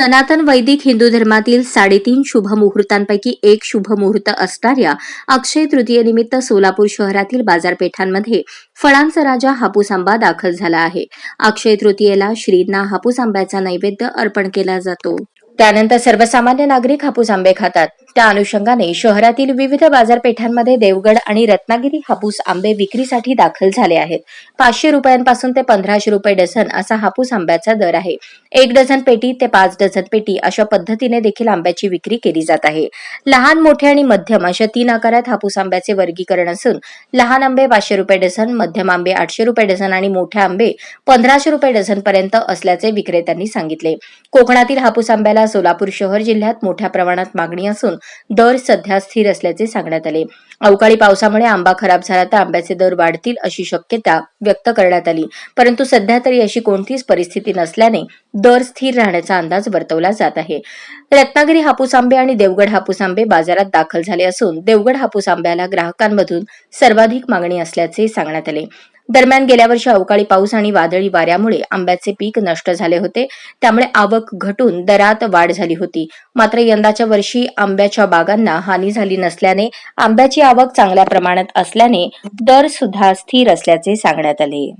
सनातन वैदिक हिंदू धर्मातील साडेतीन शुभ मुहूर्तांपैकी एक शुभ मुहूर्त असणाऱ्या अक्षय तृतीयेनिमित्त सोलापूर शहरातील बाजारपेठांमध्ये फळांचा राजा हापूस आंबा दाखल झाला आहे. अक्षय तृतीयेला श्रींना हापूस आंब्याचा नैवेद्य अर्पण केला जातो. त्यानंतर सर्वसामान्य नागरिक हापूस आंबे खातात. त्या अनुषंगाने शहरातील विविध बाजारपेठांमध्ये देवगड आणि रत्नागिरी हापूस आंबे विक्रीसाठी दाखल झाले आहेत. पाचशे रुपयांपासून ते पंधराशे रुपये डझन असा हापूस आंब्याचा दर आहे. एक डझन पेटी ते पाच डझन पेटी अशा पद्धतीने देखील आंब्याची विक्री केली जात आहे. लहान मोठे आणि मध्यम अशा तीन आकारात हापूस आंब्याचे वर्गीकरण असून लहान आंबे पाचशे रुपये डझन मध्यम आंबे आठशे रुपये डझन आणि मोठे आंबे पंधराशे रुपये डझन पर्यंत असल्याचे विक्रेत्यांनी सांगितले. कोकणातील हापूस आंब्याला सोलापूर शहर जिल्ह्यात मोठ्या प्रमाणात मागणी असून दर सध्या स्थिर असल्याचे सांगण्यात आले. अवकाळी पावसामुळे आंबा खराब झाला तर आंब्याचे दर वाढतील अशी शक्यता व्यक्त करण्यात आली. परंतु सध्या तरी अशी कोणतीच परिस्थिती नसल्याने दर स्थिर राहण्याचा अंदाज वर्तवला जात आहे. रत्नागिरी हापूस आंबे आणि देवगड हापूस आंबे बाजारात दाखल झाले असून देवगड हापूस आंब्याला ग्राहकांमधून सर्वाधिक मागणी असल्याचे सांगण्यात आले. दरम्यान गेल्या वर्षी अवकाळी पाऊस आणि वादळी वाऱ्यामुळे आंब्याचे पीक नष्ट झाले होते. त्यामुळे आवक घटून दरात वाढ झाली होती. मात्र यंदाच्या वर्षी आंब्याच्या बागांना हानी झाली नसल्याने आंब्याची आवक चांगल्या प्रमाणात असल्याने दर सुद्धा स्थिर असल्याचे सांगण्यात आले.